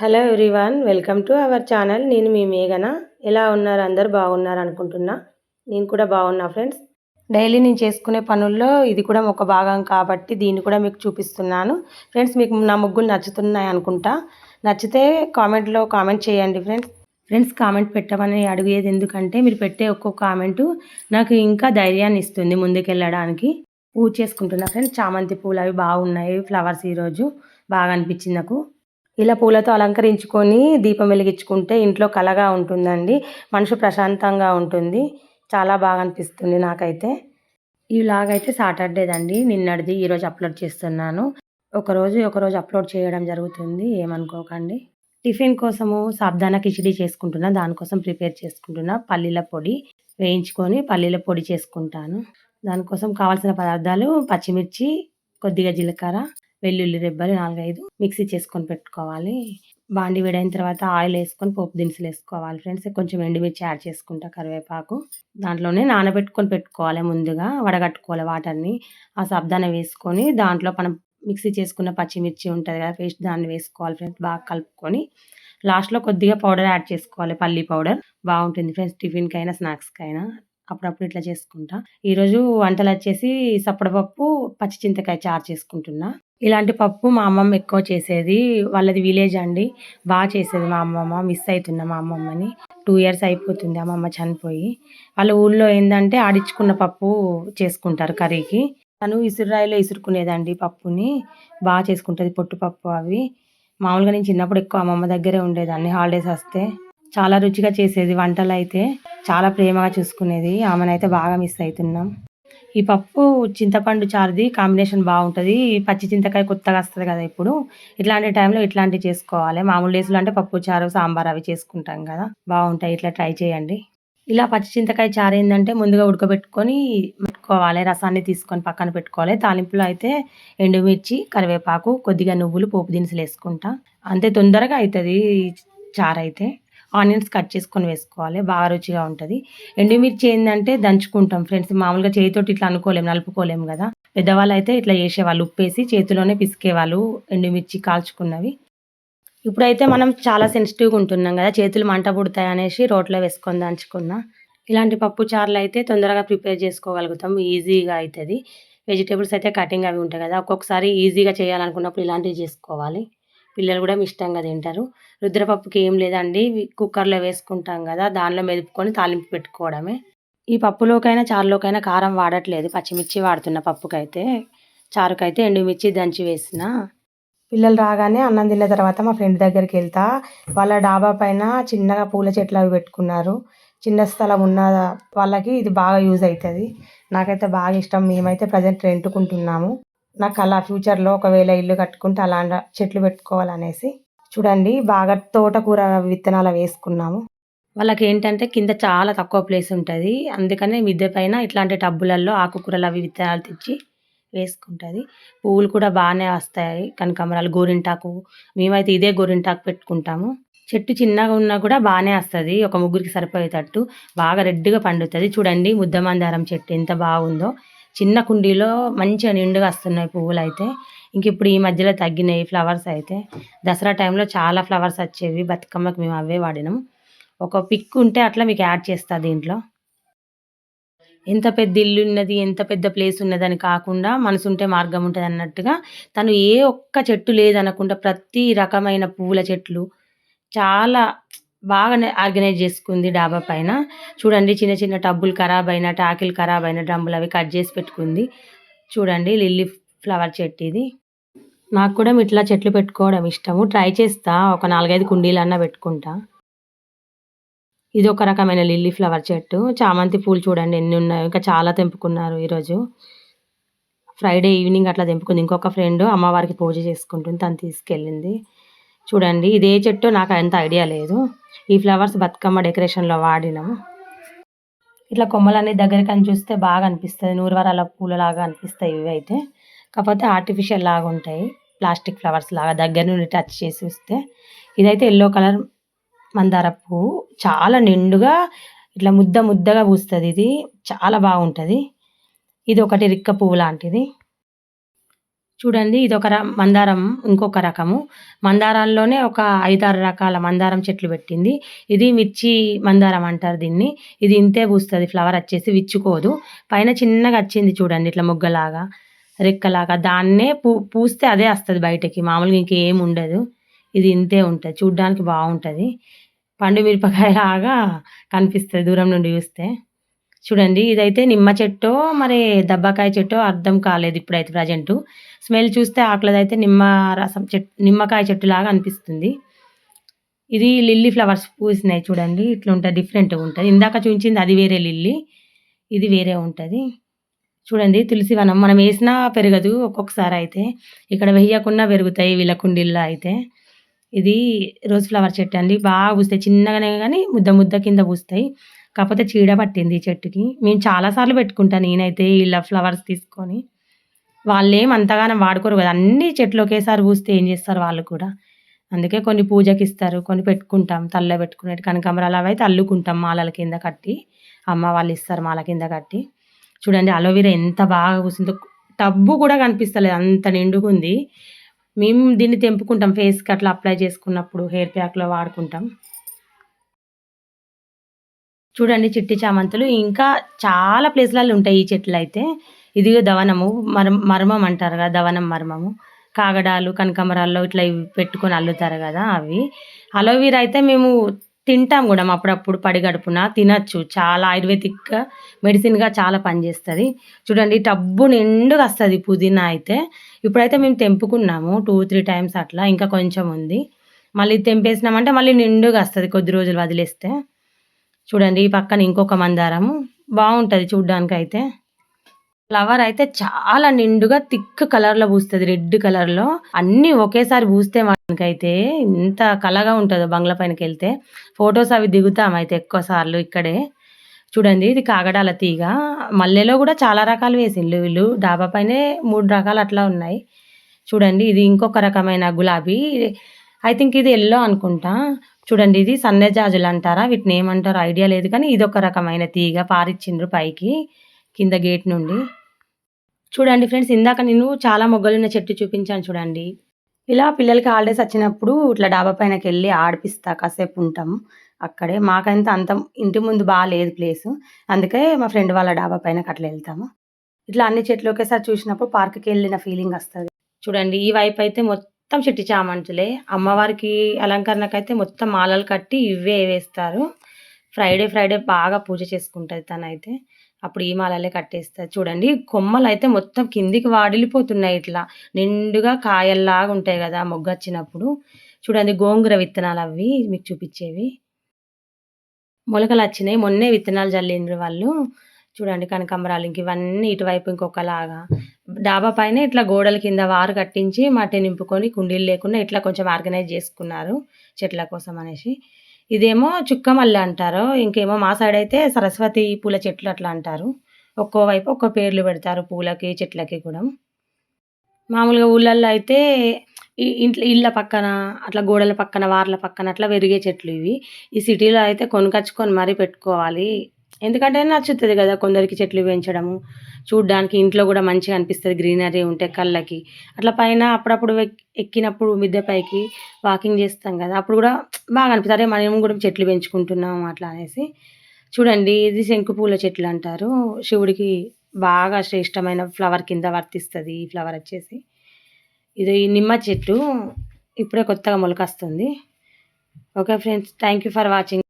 Hello everyone welcome to our channel నేను మీ మేఘన. ఎలా ఉన్నారు? అందరు బాగున్నారు అనుకుంటున్నా. నేను కూడా బాగున్నా ఫ్రెండ్స్. డైలీ నేను చేసుకునే పనుల్లో ఇది కూడా ఒక భాగం కాబట్టి దీన్ని కూడా మీకు చూపిస్తున్నాను. ఫ్రెండ్స్ మీకు నా ముగ్గులు నచ్చుతున్నాయి అనుకుంటా. నచ్చితే కామెంట్లో కామెంట్ చేయండి ఫ్రెండ్స్. ఫ్రెండ్స్ కామెంట్ పెట్టమని అడిగేది ఎందుకంటే మీరు పెట్టే ఒక్కొక్క కామెంటు నాకు ఇంకా ధైర్యాన్ని ఇస్తుంది ముందుకెళ్ళడానికి. పూజ చేసుకుంటున్నా ఫ్రెండ్స్. చామంతి పూలు అవి బాగున్నాయి. ఫ్లవర్స్ ఈరోజు బాగా అనిపించింది నాకు. ఇలా పూలతో అలంకరించుకొని దీపం వెలిగించుకుంటే ఇంట్లో కలగా ఉంటుందండి. మనసు ప్రశాంతంగా ఉంటుంది. చాలా బాగా అనిపిస్తుంది నాకైతే. ఈ లాగ్ అయితే సాటర్డేదండి నిన్నటిది ఈరోజు అప్లోడ్ చేస్తున్నాను. ఒకరోజు ఒకరోజు అప్లోడ్ చేయడం జరుగుతుంది. ఏమనుకోకండి. టిఫిన్ కోసము సాబ్దానా కిచిడి చేసుకుంటున్నా. దానికోసం ప్రిపేర్ చేసుకుంటున్నా. పల్లీల పొడి వేయించుకొని పల్లీల పొడి చేసుకుంటాను. దానికోసం కావాల్సిన పదార్థాలు పచ్చిమిర్చి కొద్దిగా జీలకర్ర వెల్లుల్లి రెబ్బలు నాలుగైదు మిక్సీ చేసుకొని పెట్టుకోవాలి. బాండి వేడైన తర్వాత ఆయిల్ వేసుకొని పోపు దినుసులు వేసుకోవాలి ఫ్రెండ్స్. కొంచెం ఎండుమిర్చి యాడ్ చేసుకుంటా కరివేపాకు. దాంట్లోనే నానబెట్టుకొని పెట్టుకోవాలి ముందుగా. వడగట్టుకోవాలి వాటర్ని. ఆ సబ్దాన వేసుకొని దాంట్లో మనం మిక్సీ చేసుకున్న పచ్చిమిర్చి ఉంటుంది కదా పేస్ట్ దాన్ని వేసుకోవాలి ఫ్రెండ్స్. బాగా కలుపుకొని లాస్ట్లో కొద్దిగా పౌడర్ యాడ్ చేసుకోవాలి పల్లీ పౌడర్. బాగుంటుంది ఫ్రెండ్స్ టిఫిన్కైనా స్నాక్స్కైనా. అప్పుడప్పుడు ఇట్లా చేసుకుంటా. ఈరోజు వంటలు వచ్చేసి సప్పడపప్పు పచ్చి చింతకాయ చారు చేసుకుంటున్నా. ఇలాంటి పప్పు మా అమ్మమ్మ ఎక్కువ చేసేది. వాళ్ళది విలేజ్ అండి. బాగా చేసేది మా అమ్మమ్మ. మిస్ అవుతున్నా మా అమ్మమ్మని. టూ ఇయర్స్ అయిపోతుంది అమ్మమ్మ చనిపోయి. వాళ్ళ ఊళ్ళో ఏంటంటే ఆడించుకున్న పప్పు చేసుకుంటారు కర్రీకి. తను ఇసురాయిలో ఇసురుకునేదండి పప్పుని. బాగా చేసుకుంటుంది పొట్టు పప్పు అవి. మామూలుగా నేను చిన్నప్పుడు ఎక్కువ అమ్మమ్మ దగ్గరే ఉండేదాన్ని. హాలిడేస్ వస్తే చాలా రుచిగా చేసేది. వంటలు అయితే చాలా ప్రేమగా చూసుకునేది. ఆమెనైతే బాగా మిస్ అవుతున్నాం ఈ పప్పు చింతపండు చారుది కాంబినేషన్ బాగుంటుంది. పచ్చి చింతకాయ కొత్తగా వస్తుంది కదా ఇప్పుడు. ఇట్లాంటి టైంలో ఇట్లాంటివి చేసుకోవాలి. మామూలు డేస్లో అంటే పప్పు చారు సాంబార్ అవి చేసుకుంటాం కదా. బాగుంటాయి. ఇట్లా ట్రై చేయండి. ఇలా పచ్చి చింతకాయ చారు ఏంటంటే ముందుగా ఉడకబెట్టుకొని పెట్టుకోవాలి. రసాన్ని తీసుకొని పక్కన పెట్టుకోవాలి. తాలింపులో అయితే ఎండుమిర్చి కరివేపాకు కొద్దిగా నువ్వులు పోపు దినుసులు వేసుకుంటా. అంతే తొందరగా అవుతుంది చారు అయితే. ఆనియన్స్ కట్ చేసుకొని వేసుకోవాలి. బాగా రుచిగా ఉంటుంది. ఎండుమిర్చి ఏంటంటే దంచుకుంటాం ఫ్రెండ్స్. మామూలుగా చేతితోటి ఇట్లా అనుకోలేము నలుపుకోలేము కదా. పెద్దవాళ్ళు అయితే ఇట్లా చేసేవాళ్ళు ఉప్పేసి చేతిలోనే పిసికేవాళ్ళు ఎండుమిర్చి కాల్చుకున్నవి. ఇప్పుడైతే మనం చాలా సెన్సిటివ్గా ఉంటున్నాం కదా. చేతులు మంట పుడతాయి అనేసి రోట్లో వేసుకొని దంచుకున్నా. ఇలాంటి పప్పు చారులు అయితే తొందరగా ప్రిపేర్ చేసుకోగలుగుతాం. ఈజీగా అవుతుంది వెజిటేబుల్స్ అయితే కటింగ్ అవి ఉంటాయి కదా. ఒక్కొక్కసారి ఈజీగా చేయాలనుకున్నప్పుడు ఇలాంటివి చేసుకోవాలి. పిల్లలు కూడా ఇష్టంగా తింటారు. రుద్రపప్పుకి ఏం లేదండి. కుక్కర్లో వేసుకుంటాం కదా దానిలో మెదుపుకొని తాలింపు పెట్టుకోవడమే. ఈ పప్పులోకైనా చారులోకైనా కారం వాడట్లేదు. పచ్చిమిర్చి వాడుతున్న పప్పుకైతే చారుకైతే ఎండుమిర్చి దంచి వేసిన. పిల్లలు రాగానే అన్నం తిన్న తర్వాత మా ఫ్రెండ్ దగ్గరికి వెళ్తా. వాళ్ళ డాబా పైన చిన్నగా పూల చెట్లు అవి పెట్టుకున్నారు. చిన్న స్థలం ఉన్న వాళ్ళకి ఇది బాగా యూజ్ అవుతుంది నాకైతే బాగా ఇష్టం. మేమైతే ప్రజెంట్ రెంటుకుంటున్నాము. నాకు అలా ఫ్యూచర్లో ఒకవేళ ఇల్లు కట్టుకుంటే అలా చెట్లు పెట్టుకోవాలనేసి. చూడండి బాగా తోటకూర విత్తనాలు వేసుకున్నాము. వాళ్ళకి ఏంటంటే కింద చాలా తక్కువ ప్లేస్ ఉంటుంది. అందుకనే మిద్దె పైన ఇట్లాంటి టబ్బులలో ఆకుకూరలు అవి విత్తనాలు తెచ్చి వేసుకుంటుంది. పువ్వులు కూడా బాగానే వస్తాయి. కనకాంబరాలు గోరింటాకు మేమైతే ఇదే గోరింటాకు పెట్టుకుంటాము. చెట్టు చిన్నగా ఉన్నా కూడా బాగానే వస్తుంది. ఒక ముగ్గురికి సరిపోయేటట్టు. బాగా రెడ్గా పండుతుంది. చూడండి ముద్దమందారం చెట్టు ఎంత బాగుందో. చిన్న కుండీలో మంచిగా నిండుగా వస్తున్నాయి పువ్వులు అయితే ఇంక ఇప్పుడు ఈ మధ్యలో తగ్గినాయి ఫ్లవర్స్ అయితే. దసరా టైంలో చాలా ఫ్లవర్స్ వచ్చేవి బతుకమ్మకి మేము అవే వాడినాం. ఒక పిక్ ఉంటే అట్లా మీకు యాడ్ చేస్తా దీంట్లో. ఎంత పెద్ద ఇల్లు ఉన్నది ఎంత పెద్ద ప్లేస్ ఉన్నదని కాకుండా మనసుంటే మార్గం ఉంటుంది అన్నట్టుగా తను ఏ ఒక్క చెట్టు లేదనకుండా ప్రతి రకమైన పువ్వుల చెట్లు చాలా బాగా ఆర్గనైజ్ చేసుకుంది డాబా పైన. చూడండి చిన్న చిన్న టబ్బులు ఖరాబ్ అయిన టాకిల్ ఖరాబ్ అయిన డ్రమ్ములు అవి కట్ చేసి పెట్టుకుంది. చూడండి లిల్లీ ఫ్లవర్ చెట్టు ఇది. నాకు కూడా ఇట్లా చెట్లు పెట్టుకోవడం ఇష్టము. ట్రై చేస్తా. ఒక నాలుగైదు కుండీలన్నా పెట్టుకుంటా. ఇది ఒక రకమైన లిల్లీ ఫ్లవర్ చెట్టు. చామంతి పూలు చూడండి ఎన్ని ఉన్నాయో. ఇంకా చాలా తెంపుకున్నారు ఈరోజు. ఫ్రైడే ఈవినింగ్ అట్లా తెంపుకుంది. ఇంకొక ఫ్రెండ్ అమ్మవారికి పూజ చేసుకుంటుంది. తను తీసుకెళ్ళింది. చూడండి ఇదే చెట్టు నాకు అంత ఐడియా లేదు. ఈ ఫ్లవర్స్ బతుకమ్మ డెకరేషన్లో వాడినాము. ఇట్లా కొమ్మలన్నీ దగ్గరికి అని చూస్తే బాగా అనిపిస్తుంది. నూరువరాల పూలలాగా అనిపిస్తాయి ఇవి అయితే. కాకపోతే ఆర్టిఫిషియల్ లాగా ఉంటాయి. ప్లాస్టిక్ ఫ్లవర్స్ లాగా దగ్గర నుండి టచ్ చేసి వస్తే. ఇదైతే ఎల్లో కలర్ మందార పువ్వు. చాలా నిండుగా ఇట్లా ముద్ద ముద్దగా పూస్తుంది ఇది. చాలా బాగుంటుంది. ఇది ఒకటి రిక్క పువ్వు లాంటిది. చూడండి ఇది ఒక మందారం ఇంకొక రకము. మందారాల్లోనే ఒక ఐదారు రకాల మందారం చెట్లు పెట్టింది. ఇది మిర్చి మందారం అంటారు దీన్ని. ఇది ఇంతే పూస్తుంది ఫ్లవర్ వచ్చేసి విచ్చుకోదు. పైన చిన్నగా వచ్చింది చూడండి ఇట్లా ముగ్గలాగా రెక్కలాగా. దాన్నే పూ పూస్తే అదే వస్తుంది బయటకి. మామూలుగా ఇంకేం ఉండదు. ఇది ఇంతే ఉంటుంది. చూడ్డానికి బాగుంటుంది. పండు మిరపకాయ లాగా కనిపిస్తుంది దూరం నుండి చూస్తే. చూడండి ఇదైతే నిమ్మ చెట్టో మరి దబ్బకాయ చెట్టో అర్థం కాలేదు ఇప్పుడైతే ప్రజెంటు. స్మెల్ చూస్తే ఆకులదైతే నిమ్మ రసం చెట్టు నిమ్మకాయ చెట్టు లాగా అనిపిస్తుంది. ఇది లిల్లీ ఫ్లవర్స్ పూసినాయి చూడండి ఇట్లా ఉంటుంది డిఫరెంట్గా ఉంటుంది. ఇందాక చూపించింది అది వేరే లిల్లీ ఇది వేరే ఉంటుంది. చూడండి తులసి వనం మనం వేసినా పెరగదు ఒక్కొక్కసారి అయితే. ఇక్కడ వేయకుండా పెరుగుతాయి వీళ్ళ కుండీల్లో అయితే. ఇది రోజ్ ఫ్లవర్ చెట్టు అండి బాగా పూస్తాయి చిన్నగానే కానీ ముద్ద ముద్ద కింద పూస్తాయి. కాకపోతే చీడ పట్టింది చెట్టుకి. మేము చాలాసార్లు పెట్టుకుంటాను నేనైతే ఇలా ఫ్లవర్స్ తీసుకొని. వాళ్ళేం అంతగానం వాడుకోరు కదా. అన్ని చెట్లు ఒకేసారి పూస్తే ఏం చేస్తారు వాళ్ళు కూడా. అందుకే కొన్ని పూజకి ఇస్తారు కొన్ని పెట్టుకుంటాం. తల్ల పెట్టుకునేటి కనకమరాలు అవి అయితే అల్లుకుంటాం మాలల కింద కట్టి. అమ్మ వాళ్ళు ఇస్తారు మాల కింద కట్టి. చూడండి అలోవెరా ఎంత బాగా పూసిందో. టబ్బు కూడా కనిపిస్తలేదు. అంత నిండుగుంది. మేము దీన్ని తెంపుకుంటాం. ఫేస్కి అట్లా అప్లై చేసుకున్నప్పుడు హెయిర్ ప్యాక్లో వాడుకుంటాం. చూడండి చిట్టి చామంతులు. ఇంకా చాలా ప్లేస్లలో ఉంటాయి ఈ చెట్లు అయితే ఇది దవనము మర మర్మం అంటారు కదా దవనం మర్మము. కాగడాలు కనకమరాల్లో ఇట్లా ఇవి పెట్టుకొని అల్లుతారు కదా అవి. అలోవీరా అయితే మేము తింటాం కూడా అప్పుడప్పుడు పడిగడుపున తినచ్చు. చాలా ఆయుర్వేదిక్గా మెడిసిన్గా చాలా పనిచేస్తుంది. చూడండి టబ్బు నిండుగా వస్తుంది పుదీనా అయితే. ఇప్పుడైతే మేము తెంపుకున్నాము టూ త్రీ టైమ్స్ అట్లా. ఇంకా కొంచెం ఉంది. మళ్ళీ తెంపేసినామంటే మళ్ళీ నిండుగా వస్తుంది కొద్ది రోజులు వదిలేస్తే. చూడండి ఈ పక్కన ఇంకొక మందారము. బాగుంటుంది చూడ్డానికి అయితే ఫ్లవర్ అయితే చాలా నిండుగా థిక్ కలర్లో పూస్తుంది రెడ్ కలర్లో. అన్నీ ఒకేసారి పూస్తే మనకైతే ఇంత కలగా ఉంటుందో బంగ్లా పైనకి వెళ్తే ఫొటోస్ అవి దిగుతాం అయితే ఎక్కువ సార్లు ఇక్కడే. చూడండి ఇది కాగడాల తీగ. మల్లెలో కూడా చాలా రకాలు వేసిండ్రు వీళ్ళు. డాబా పైనే మూడు రకాలు అట్లా ఉన్నాయి. చూడండి ఇది ఇంకొక రకమైన గులాబీ. ఐ థింక్ ఇది ఎల్లో అనుకుంటా. చూడండి ఇది సన్నజాజులు అంటారా వీటిని ఏమంటారో? ఐడియా లేదు కానీ ఇది ఒక రకమైన తీగ పారిచ్చిండ్రు పైకి కింద గేట్ నుండి. చూడండి ఫ్రెండ్స్ ఇందాక నేను చాలా మొగ్గలున్న చెట్టు చూపించాను చూడండి. ఇలా పిల్లలకి హాలిడేస్ వచ్చినప్పుడు ఇట్లా డాబా పైనకి వెళ్ళి ఆడిపిస్తా కాసేపు ఉంటాం అక్కడే. మాకంతా అంత ఇంటి ముందు బాగాలేదు ప్లేస్. అందుకే మా ఫ్రెండ్ వాళ్ళ డాబా పైనకి అట్లా వెళ్తాము. ఇట్లా అన్ని చెట్లు ఒకేసారి చూసినప్పుడు పార్క్కి వెళ్ళిన ఫీలింగ్ వస్తుంది. చూడండి ఈ వైపు అయితే మొత్తం మొత్తం చెట్టి చామంతులే. అమ్మవారికి అలంకరణకైతే మొత్తం మాలలు కట్టి ఇవే వేస్తారు. ఫ్రైడే ఫ్రైడే బాగా పూజ చేసుకుంటుంది తనైతే. అప్పుడు ఈ మాలలే కట్టేస్తారు చూడండి కొమ్మలు అయితే మొత్తం కిందికి వాడిలిపోతున్నాయి ఇట్లా. నిండుగా కాయల్లాగా ఉంటాయి కదా మొగ్గ వచ్చినప్పుడు చూడండి గోంగూర విత్తనాలు అవి మీకు చూపించేవి. మొలకలు వచ్చినాయి మొన్నే విత్తనాలు చల్లిండ్రు వాళ్ళు. చూడండి కనకాంబరాలు ఇంక ఇవన్నీ ఇటువైపు ఇంకొకలాగా. డాబా పైన ఇట్లా గోడల కింద వారు కట్టించి మట్టి నింపుకొని కుండీలు లేకుండా ఇట్లా కొంచెం ఆర్గనైజ్ చేసుకున్నారు చెట్ల కోసం అనేసి. ఇదేమో చుక్క మల్లె అంటారు ఇంకేమో మా సైడ్ అయితే సరస్వతి పూల చెట్లు అట్లా అంటారు. ఒక్కో వైపు ఒక్కో పేర్లు పెడతారు పూలకి చెట్లకి కూడా. మామూలుగా ఊళ్ళల్లో అయితే ఇంట్లో ఇళ్ళ పక్కన అట్లా గోడల పక్కన వార్ల పక్కన అట్లా పెరిగే చెట్లు ఇవి. ఈ సిటీలో అయితే కొనుకొచ్చుకొని మరీ పెట్టుకోవాలి. ఎందుకంటే నచ్చుతుంది కదా కొందరికి చెట్లు పెంచడము. చూడ్డానికి ఇంట్లో కూడా మంచిగా అనిపిస్తుంది గ్రీనరీ ఉంటే కళ్ళకి. అట్లా పైన అప్పుడప్పుడు ఎక్కినప్పుడు మిద్దె పైకి వాకింగ్ చేస్తాం కదా అప్పుడు కూడా బాగా అనిపిస్తుంది. అరే మనం కూడా చెట్లు పెంచుకుంటున్నాం అట్లా అనేసి. చూడండి ఇది శంకుపూల చెట్లు అంటారు. శివుడికి బాగా శ్రేష్టమైన ఫ్లవర్ కింద వర్తిస్తుంది ఈ ఫ్లవర్ వచ్చేసి. ఇది నిమ్మ చెట్టు. ఇప్పుడే కొత్తగా మొలకొస్తుంది. Okay friends thank you for watching